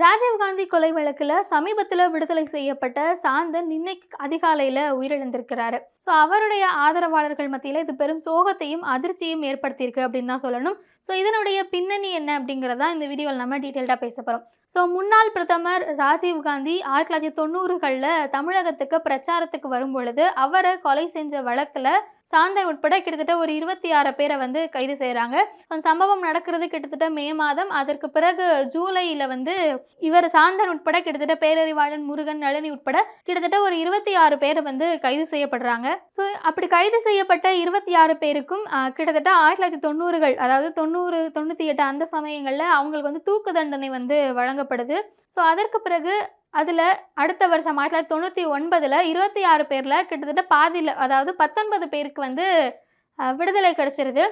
ராஜீவ்காந்தி கொலை வழக்கில் சமீபத்தில் விடுதலை செய்யப்பட்ட சாந்தன் இன்னைக்கு அதிகாலையில் உயிரிழந்திருக்கிறாரு. ஸோ அவருடைய ஆதரவாளர்கள் மத்தியில் இது பெரும் சோகத்தையும் அதிர்ச்சியும் ஏற்படுத்தியிருக்கு அப்படின்னு தான் சொல்லணும். ஸோ இதனுடைய பின்னணி என்ன அப்படிங்கிறதா இந்த வீடியோவில் நம்ம டீட்டெயில்டாக பேச போகிறோம் ஸோ முன்னாள் பிரதமர் ராஜீவ்காந்தி ஆயிரத்தி தொள்ளாயிரத்தி தொண்ணூறுகளில் தமிழகத்துக்கு பிரச்சாரத்துக்கு வரும் பொழுது அவரை கொலை செஞ்ச வழக்கில் சாந்தன் உட்பட கிட்டத்தட்ட ஒரு இருபத்தி ஆறு பேரை வந்து கைது செய்கிறாங்க அந்த சம்பவம் நடக்கிறது கிட்டத்தட்ட மே மாதம். அதற்கு பிறகு ஜூலையில் வந்து இவர் சாந்தன் உட்பட கிட்டத்தட்ட பேரறிவாளன் முருகன் நளினி உட்பட கிட்டத்தட்ட ஒரு இருபத்தி ஆறு பேர் வந்து கைது செய்யப்படுறாங்க. ஸோ அப்படி கைது செய்யப்பட்ட இருபத்தி ஆறு பேருக்கும் கிட்டத்தட்ட ஆயிரத்தி தொள்ளாயிரத்தி தொண்ணூறுகள் அதாவது தொண்ணூறு தொண்ணூற்றி எட்டு அந்த சமயங்களில் அவங்களுக்கு வந்து தூக்கு தண்டனை வந்து வழங்கப்படுது. ஸோ அதற்கு பிறகு அதில் அடுத்த வருஷம் ஆயிரத்தி தொள்ளாயிரத்தி தொண்ணூற்றி ஒன்பதில் இருபத்தி ஆறு பேரில் கிட்டத்தட்ட பாதியில் அதாவது பத்தொன்பது பேருக்கு வந்து விடுதலை கிடச்சிருது.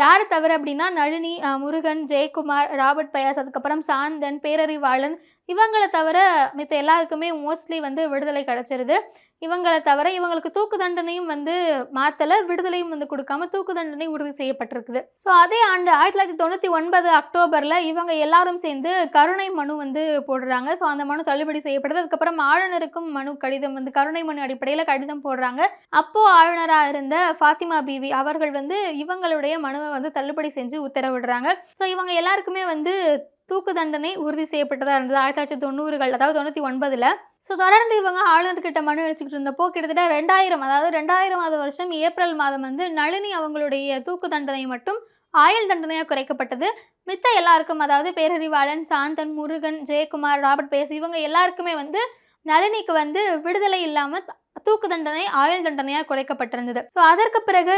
யார் தவிர அப்படின்னா நளினி முருகன் ஜெயக்குமார் ராபர்ட் பயாஸ் அதுக்கப்புறம் சாந்தன் பேரறிவாளன் இவங்களை தவிர மித்த எல்லாருக்குமே மோஸ்ட்லி வந்து விடுதலை கிடச்சிருது. இவங்களை தவிர இவங்களுக்கு தூக்கு தண்டனையும் வந்து மாற்றலை விடுதலையும் வந்து கொடுக்காம தூக்கு தண்டனை உறுதி செய்யப்பட்டிருக்குது. ஸோ அதே ஆண்டு ஆயிரத்தி தொள்ளாயிரத்தி தொண்ணூற்றி ஒன்பது அக்டோபரில் இவங்க எல்லாரும் சேர்ந்து கருணை மனு வந்து போடுறாங்க. ஸோ அந்த மனு தள்ளுபடி செய்யப்படுது. அதுக்கப்புறம் ஆளுநருக்கும் மனு கடிதம் வந்து கருணை மனு அடிப்படையில் கடிதம் போடுறாங்க. அப்போது ஆளுநராக இருந்த ஃபாத்திமா பிவி அவர்கள் வந்து இவங்களுடைய மனுவை வந்து தள்ளுபடி செஞ்சு உத்தரவிடுறாங்க. ஸோ இவங்க எல்லாருக்குமே வந்து தூக்கு தண்டனை உறுதி செய்யப்பட்டதாக இருந்தது. ஆயிரத்தி தொள்ளாயிரத்தி தொண்ணூறுகள் அதாவது தொண்ணூற்றி ஒன்பதில். ஸோ தொடர்ந்து இவங்க ஆளுநர்கிட்ட மனு அளிச்சுக்கிட்டு இருந்தப்போ கிட்டத்தட்ட ரெண்டாயிரம் அதாவது ரெண்டாயிரமாவது வருஷம் ஏப்ரல் மாதம் வந்து நளினி அவங்களுடைய தூக்கு தண்டனை மட்டும் ஆயுள் தண்டனையாக குறைக்கப்பட்டது. மித்த எல்லாருக்கும் அதாவது பேரறிவாளன் சாந்தன் முருகன் ஜெயக்குமார் ராபர்ட் பேஸ் இவங்க எல்லாருக்குமே வந்து நளினிக்கு வந்து விடுதலை இல்லாமல் தூக்கு தண்டனை ஆயுள் தண்டனையாக குறைக்கப்பட்டிருந்தது. ஸோ அதற்கு பிறகு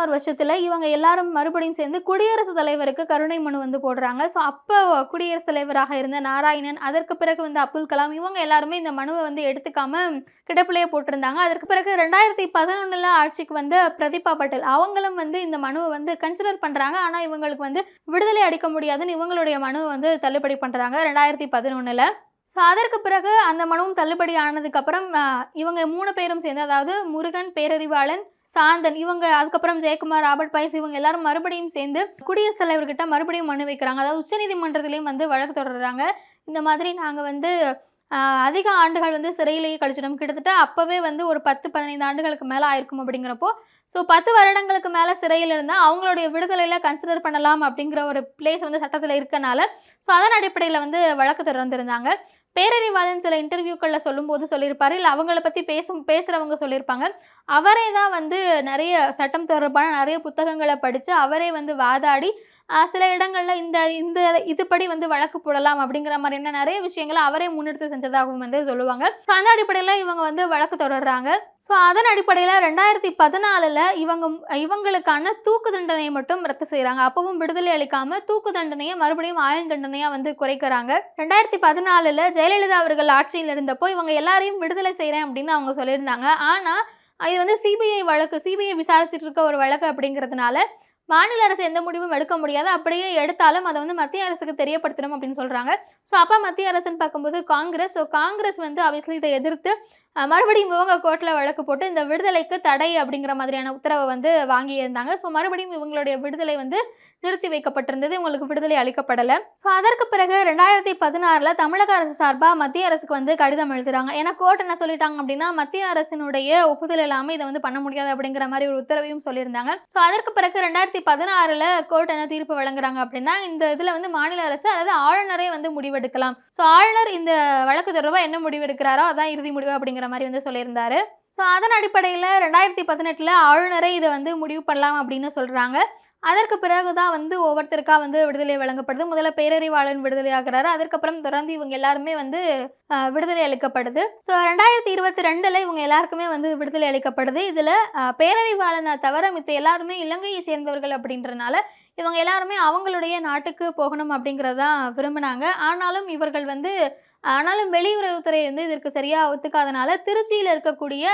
ஆறு வருஷத்தில் இவங்க எல்லாரும் மறுபடியும் சேர்ந்து குடியரசுத் தலைவருக்கு கருணை மனு வந்து போடுறாங்க. ஸோ அப்போ குடியரசுத் தலைவராக இருந்த நாராயணன் அதற்கு பிறகு வந்து அப்துல் கலாம் இவங்க எல்லாருமே இந்த மனுவை வந்து எடுத்துக்காம கிடப்பிலேயே போட்டிருந்தாங்க. அதற்கு பிறகு ரெண்டாயிரத்தி பதினொன்றில் ஆட்சிக்கு வந்து பிரதீபா பட்டேல் அவங்களும் வந்து இந்த மனுவை வந்து கன்சிடர் பண்ணுறாங்க ஆனால் இவங்களுக்கு வந்து விடுதலை அளிக்க முடியாதுன்னு இவங்களுடைய மனுவை வந்து தள்ளுபடி பண்ணுறாங்க ரெண்டாயிரத்தி பதினொன்றில் ஸோ அதற்கு பிறகு அந்த மனுவும் தள்ளுபடி ஆனதுக்கப்புறம் இவங்க மூணு பேரும் சேர்ந்து அதாவது முருகன் பேரறிவாளன் சாந்தன் இவங்க அதுக்கப்புறம் ஜெயக்குமார் ராபர்ட் பைஸ் இவங்க எல்லாரும் மறுபடியும் சேர்ந்து குடியரசுத் தலைவர்கிட்ட மறுபடியும் மனு வைக்கிறாங்க. அதாவது உச்சநீதிமன்றத்திலையும் வந்து வழக்கு தொடர்றாங்க. இந்த மாதிரி நாங்கள் வந்து அதிக ஆண்டுகள் வந்து சிறையிலேயே கழிச்சிடும் கிட்டத்தட்ட அப்போவே வந்து ஒரு பத்து பதினைந்து ஆண்டுகளுக்கு மேலே ஆயிருக்கும் அப்படிங்கிறப்போ ஸோ பத்து வருடங்களுக்கு மேலே சிறையில் இருந்தால் அவங்களுடைய விடுதலையில் கன்சிடர் பண்ணலாம் அப்படிங்கிற ஒரு பிளேஸ் வந்து சட்டத்தில் இருக்கனால ஸோ அதன் அடிப்படையில் வந்து வழக்கு தொடர்ந்துருந்தாங்க. பேரறிவாளன் சில இன்டர்வியூக்களில் சொல்லும்போது சொல்லியிருப்பார். இல்லை அவங்கள பற்றி பேசும் பேசுகிறவங்க சொல்லியிருப்பாங்க. அவரே தான் வந்து நிறைய சட்டம் தொடர்பான நிறைய புத்தகங்களை படித்து அவரே வந்து வாதாடி சில இடங்களில் இந்த இந்த இதுபடி வந்து வழக்கு போடலாம் அப்படிங்கிற மாதிரியான நிறைய விஷயங்களை அவரே முன்னெடுத்து செஞ்சதாகவும் வந்து சொல்லுவாங்க. ஸோ அந்த அடிப்படையில் இவங்க வந்து வழக்கு தொடர்றாங்க. ஸோ அதன் அடிப்படையில் ரெண்டாயிரத்தி பதினாலில் இவங்க இவங்களுக்கான தூக்கு தண்டனையை மட்டும் ரத்து செய்கிறாங்க அப்பவும் விடுதலை அளிக்காம தூக்கு தண்டனையை மறுபடியும் ஆயுள் தண்டனையாக வந்து குறைக்கிறாங்க. ரெண்டாயிரத்தி பதினாலில் ஜெயலலிதா அவர்கள் ஆட்சியில் இருந்தப்போ இவங்க எல்லாரையும் விடுதலை செய்கிறேன் அப்படின்னு அவங்க சொல்லியிருந்தாங்க. ஆனால் இது வந்து சிபிஐ வழக்கு சிபிஐ விசாரிச்சுட்டு இருக்க ஒரு வழக்கு அப்படிங்கிறதுனால மாநில அரசு எந்த முடிவும் எடுக்க முடியாது. அப்படியே எடுத்தாலும் அதை வந்து மத்திய அரசுக்கு தெரியப்படுத்தணும் அப்படின்னு சொல்கிறாங்க ஸோ அப்போ மத்திய அரசுன்னு பார்க்கும்போது காங்கிரஸ். ஸோ காங்கிரஸ் வந்து ஆப்வியஸ்லி இதை எதிர்த்து மறுபடியும் இவங்க கோர்ட்டில் வழக்கு போட்டு இந்த விடுதலைக்கு தடை அப்படிங்கிற மாதிரியான உத்தரவை வந்து வாங்கியிருந்தாங்க. ஸோ மறுபடியும் இவங்களுடைய விடுதலை வந்து நிறுத்தி வைக்கப்பட்டிருந்தது இவங்களுக்கு விடுதலை அளிக்கப்படலை. ஸோ அதற்கு பிறகு ரெண்டாயிரத்தி பதினாறில் தமிழக அரசு சார்பாக மத்திய அரசுக்கு வந்து கடிதம் எழுதுறாங்க. ஏன்னா கோர்ட் என்ன சொல்லிட்டாங்க அப்படின்னா மத்திய அரசினுடைய ஒப்புதல் இல்லாமல் இதை வந்து பண்ண முடியாது அப்படிங்கிற மாதிரி ஒரு உத்தரவையும் சொல்லியிருந்தாங்க. ஸோ அதற்கு பிறகு ரெண்டாயிரத்தி பதினாறில் கோர்ட் என்ன தீர்ப்பு வழங்குறாங்க அப்படின்னா இந்த இதில் வந்து மாநில அரசு அதாவது ஆளுநரே வந்து முடிவெடுக்கலாம். ஸோ ஆளுநர் இந்த வழக்கு தொடர்பாக என்ன முடிவெடுக்கிறாரோ அதான் இறுதி முடிவு அப்படிங்கிற மாதிரி வந்து சொல்லியிருந்தாரு. ஸோ அதன் அடிப்படையில் ரெண்டாயிரத்தி பதினெட்டில் ஆளுநரே இதை வந்து முடிவு பண்ணலாம் அப்படின்னு சொல்கிறாங்க அதற்கு பிறகு தான் வந்து ஒவ்வொருத்தருக்கா வந்து விடுதலை வழங்கப்படுது. முதல்ல பேரறிவாளன் விடுதலை ஆகிறாரு. அதுக்கப்புறம் தொடர்ந்து இவங்க எல்லாருமே வந்து விடுதலை அளிக்கப்படுது. ஸோ ரெண்டாயிரத்தி இருபத்தி ரெண்டில் இவங்க எல்லாருக்குமே வந்து விடுதலை அளிக்கப்படுது. இதில் பேரறிவாளனை தவிர மித்த எல்லாருமே இலங்கையை சேர்ந்தவர்கள் அப்படின்றனால இவங்க எல்லாருமே அவங்களுடைய நாட்டுக்கு போகணும் அப்படிங்கிறதான் விரும்பினாங்க. ஆனாலும் இவர்கள் வந்து ஆனாலும் வெளியுறவுத்துறை வந்து இதற்கு சரியாக ஒத்துக்காதனால திருச்சியில் இருக்கக்கூடிய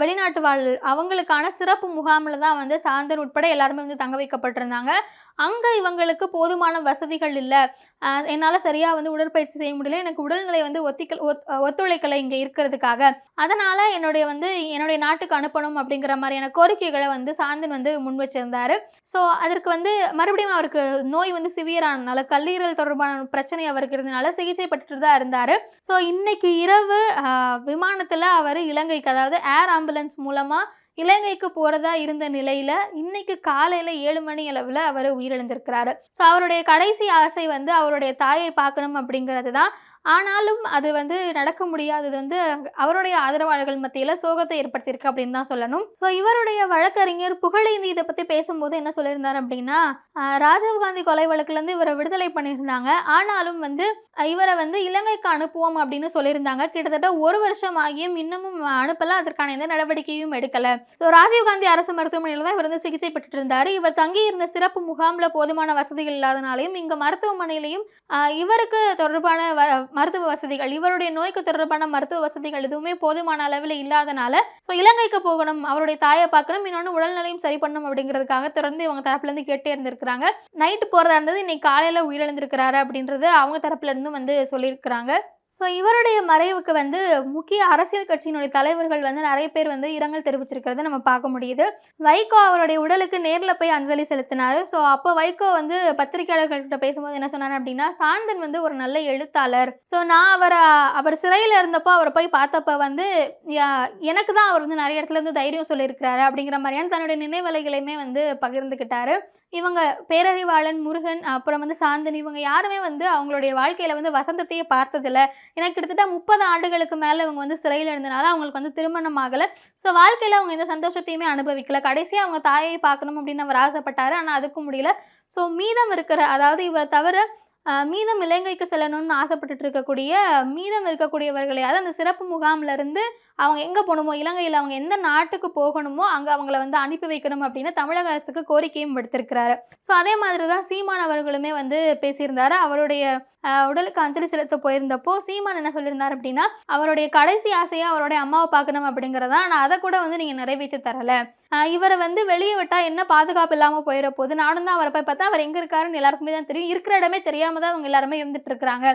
வெளிநாட்டு வாழ் அவங்களுக்கான சிறப்பு முகாமில் தான் வந்து சாந்தன் உட்பட எல்லாருமே வந்து தங்க வைக்கப்பட்டிருந்தாங்க. அங்கே இவங்களுக்கு போதுமான வசதிகள் இல்லை. என்னால் சரியாக வந்து உடற்பயிற்சி செய்ய முடியல. எனக்கு உடல்நிலை வந்து ஒத்திக்கல் ஒத்துழைக்கலை இங்கே இருக்கிறதுக்காக. அதனால் என்னுடைய வந்து என்னுடைய நாட்டுக்கு அனுப்பணும் அப்படிங்கிற மாதிரியான கோரிக்கைகளை வந்து சாந்தன் வந்து முன் வச்சிருந்தாரு. ஸோ அதற்கு வந்து மறுபடியும் அவருக்கு நோய் வந்து சிவியரானதுனால கல்லீரல் தொடர்பான பிரச்சனை அவருக்கு இருந்தனால சிகிச்சை பட்டுட்டு தான் இருந்தார். ஸோ இன்னைக்கு இரவு விமானத்தில் அவர் இலங்கைக்கு அதாவது ஏர் ஆம்புலன்ஸ் மூலமாக இலங்கைக்கு போகிறதா இருந்த நிலையில் இன்னைக்கு காலையில் ஏழு மணி அளவில் அவர் உயிரிழந்திருக்கிறாரு. ஸோ அவருடைய கடைசி ஆசை வந்து அவருடைய தாயை பார்க்கணும் அப்படிங்கிறது தான் ஆனாலும் அது வந்து நடக்க முடியாதது வந்து அவருடைய ஆதரவாளர்கள் மத்தியில் சோகத்தை ஏற்படுத்தியிருக்கு அப்படின்னு தான் சொல்லணும். ஸோ இவருடைய வழக்கறிஞர் புகழேந்தி இதை பற்றி பேசும்போது என்ன சொல்லியிருந்தார் அப்படின்னா ராஜீவ்காந்தி கொலை வழக்குலேருந்து இவரை விடுதலை பண்ணியிருந்தாங்க. ஆனாலும் வந்து இவரை வந்து இலங்கைக்கு அனுப்புவோம் அப்படின்னு சொல்லியிருந்தாங்க. கிட்டத்தட்ட ஒரு வருஷம் ஆகியும் இன்னமும் அனுப்பல. அதற்கான எந்த நடவடிக்கையும் எடுக்கலை. ஸோ ராஜீவ்காந்தி அரசு மருத்துவமனையில் தான் இவர் வந்து சிகிச்சை பெற்றுட்டு இருந்தார் இவர் தங்கியிருந்த சிறப்பு முகாமில் போதுமான வசதிகள் இல்லாதனாலையும் இங்கே மருத்துவமனையிலையும் இவருக்கு தொடர்பான வ- மருத்துவ வசதிகள் இவருடைய நோய்க்கு தொடர்பான மருத்துவ வசதிகள் எதுவுமே போதுமான அளவில் இல்லாதனால ஸோ இலங்கைக்கு போகணும் அவருடைய தாயை பார்க்கணும் இன்னொன்று உடல்நிலையும் சரி பண்ணணும் அப்படிங்கிறதுக்காக தொடர்ந்து இவங்க தரப்புலேருந்து கேட்டே இருந்திருக்கிறாங்க. நைட்டு போகிறதா இருந்தது இன்னைக்கு காலையில் உயிரிழந்திருக்கிறாரு அப்படின்றது அவங்க தரப்புலேருந்து வந்து சொல்லியிருக்கிறாங்க. ஸோ இவருடைய மறைவுக்கு வந்து முக்கிய அரசியல் கட்சியினுடைய தலைவர்கள் வந்து நிறைய பேர் வந்து இரங்கல் தெரிவிச்சிருக்கிறத நம்ம பார்க்க முடியுது. வைகோ அவருடைய உடலுக்கு நேரில் போய் அஞ்சலி செலுத்தினார். ஸோ அப்போ வைகோ வந்து பத்திரிகையாளர்கள்கிட்ட பேசும்போது என்ன சொன்னார் அப்படின்னா சாந்தன் வந்து ஒரு நல்ல எழுத்தாளர். ஸோ நான் அவரை அவர் சிறையில் இருந்தப்போ அவரை போய் பார்த்தப்ப வந்து யா- எனக்கு தான் அவர் வந்து நிறைய இடத்துல இருந்து தைரியம் சொல்லியிருக்கிறாரு. அப்படிங்கிற மாதிரியான தன்னுடைய நினைவலைகளையுமே வந்து பகிர்ந்துக்கிட்டாரு இவங்க பேரறிவாளன் முருகன் அப்புறம் வந்து சாந்தன் இவங்க யாருமே வந்து அவங்களுடைய வாழ்க்கையில் வந்து வசந்தத்தையே பார்த்ததில்ல. ஏன்னா கிட்டத்தட்ட முப்பது ஆண்டுகளுக்கு மேலே இவங்க வந்து சிறையில் இருந்தனால அவங்களுக்கு வந்து திருமணம் ஆகலை. ஸோ வாழ்க்கையில் அவங்க எந்த சந்தோஷத்தையுமே அனுபவிக்கல. கடைசியாக அவங்க தாயை பார்க்கணும் அப்படின்னு அவர் ஆசைப்பட்டார். ஆனால் அதுக்கும் முடியல. ஸோ மீதம் இருக்கிற அதாவது இவரை தவிர மீதம் இலங்கைக்கு செல்லணும்னு ஆசைப்பட்டுட்டு இருக்கக்கூடிய மீதம் இருக்கக்கூடியவர்களையாவது அந்த சிறப்பு முகாம்ல இருந்து அவங்க எங்கே போகணுமோ இலங்கையில் அவங்க எந்த நாட்டுக்கு போகணுமோ அங்கே அவங்கள வந்து அனுப்பி வைக்கணும் அப்படின்னு தமிழக அரசுக்கு கோரிக்கையும் விடுத்திருக்கிறாரு. ஸோ அதே மாதிரி தான் சீமான் அவர்களுமே வந்து பேசியிருந்தார். அவருடைய உடலுக்கு அஞ்சலி செலுத்த போயிருந்தப்போ சீமான் என்ன சொல்லியிருந்தார் அப்படின்னா அவருடைய கடைசி ஆசையாக அவருடைய அம்மாவை பார்க்கணும் அப்படிங்கிறதா ஆனால் அதை கூட வந்து நீங்கள் நிறைவேற்றி தரல. இவரை வந்து வெளியே விட்டால் என்ன பாதுகாப்பு இல்லாமல் போயிட போது நானும் தான் அவரை போய் பார்த்தா அவர் எங்கே இருக்காருன்னு எல்லாருக்குமே தான் தெரியும். இருக்கிற இடமே தெரியாமல் தான் அவங்க எல்லாருமே இருந்துட்டு இருக்கிறாங்க.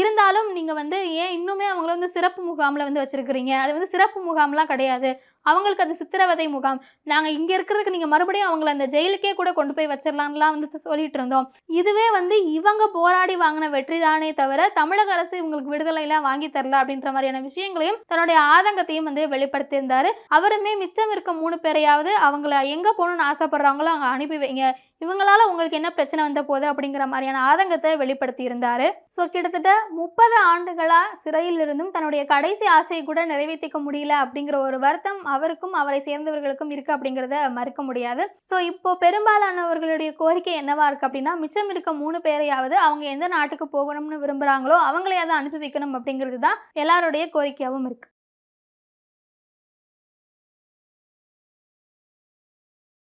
இருந்தாலும் நீங்கள் வந்து ஏன் இன்னுமே அவங்கள வந்து சிறப்பு முகாமில் வந்து வச்சுருக்கிறீங்க? அது வந்து சிறப்பு முகாம்லாம் கிடையாது. அவங்களுக்கு அது சித்திரவதை முகாம். நாங்கள் இங்கே இருக்கிறதுக்கு நீங்கள் மறுபடியும் அவங்கள அந்த ஜெயிலுக்கே கூட கொண்டு போய் வச்சிடலான்லாம் வந்து சொல்லிட்டு இருந்தோம். இதுவே வந்து இவங்க போராடி வாங்கின வெற்றி தானே தவிர தமிழக அரசு இவங்களுக்கு விடுதலைலாம் வாங்கி தரல அப்படின்ற மாதிரியான விஷயங்களையும் தன்னுடைய ஆதங்கத்தையும் வந்து வெளிப்படுத்தியிருந்தாரு. அவருமே மிச்சம் இருக்க மூணு பேரையாவது அவங்கள எங்கே போகணும்னு ஆசைப்படுறாங்களோ அங்கே அனுப்பி வைங்க. இவங்களால உங்களுக்கு என்ன பிரச்சனை வந்த போது அப்படிங்கிற மாதிரியான ஆதங்கத்தை வெளிப்படுத்தி இருந்தாரு ஸோ கிட்டத்தட்ட முப்பது ஆண்டுகளா சிறையில் இருந்தும் தன்னுடைய கடைசி ஆசையை கூட நிறைவேற்றிக்க முடியல அப்படிங்கிற ஒரு வருத்தம் அவருக்கும் அவரை சேர்ந்தவர்களுக்கும் இருக்கு அப்படிங்கிறத மறுக்க முடியாது. ஸோ இப்போ பெரும்பாலானவர்களுடைய கோரிக்கை என்னவா இருக்கு அப்படின்னா மிச்சம் இருக்க மூணு பேரையாவது அவங்க எந்த நாட்டுக்கு போகணும்னு விரும்புகிறாங்களோ அவங்களையாவது அனுப்பி வைக்கணும் அப்படிங்கிறது தான் எல்லாருடைய கோரிக்கையாகவும் இருக்கு.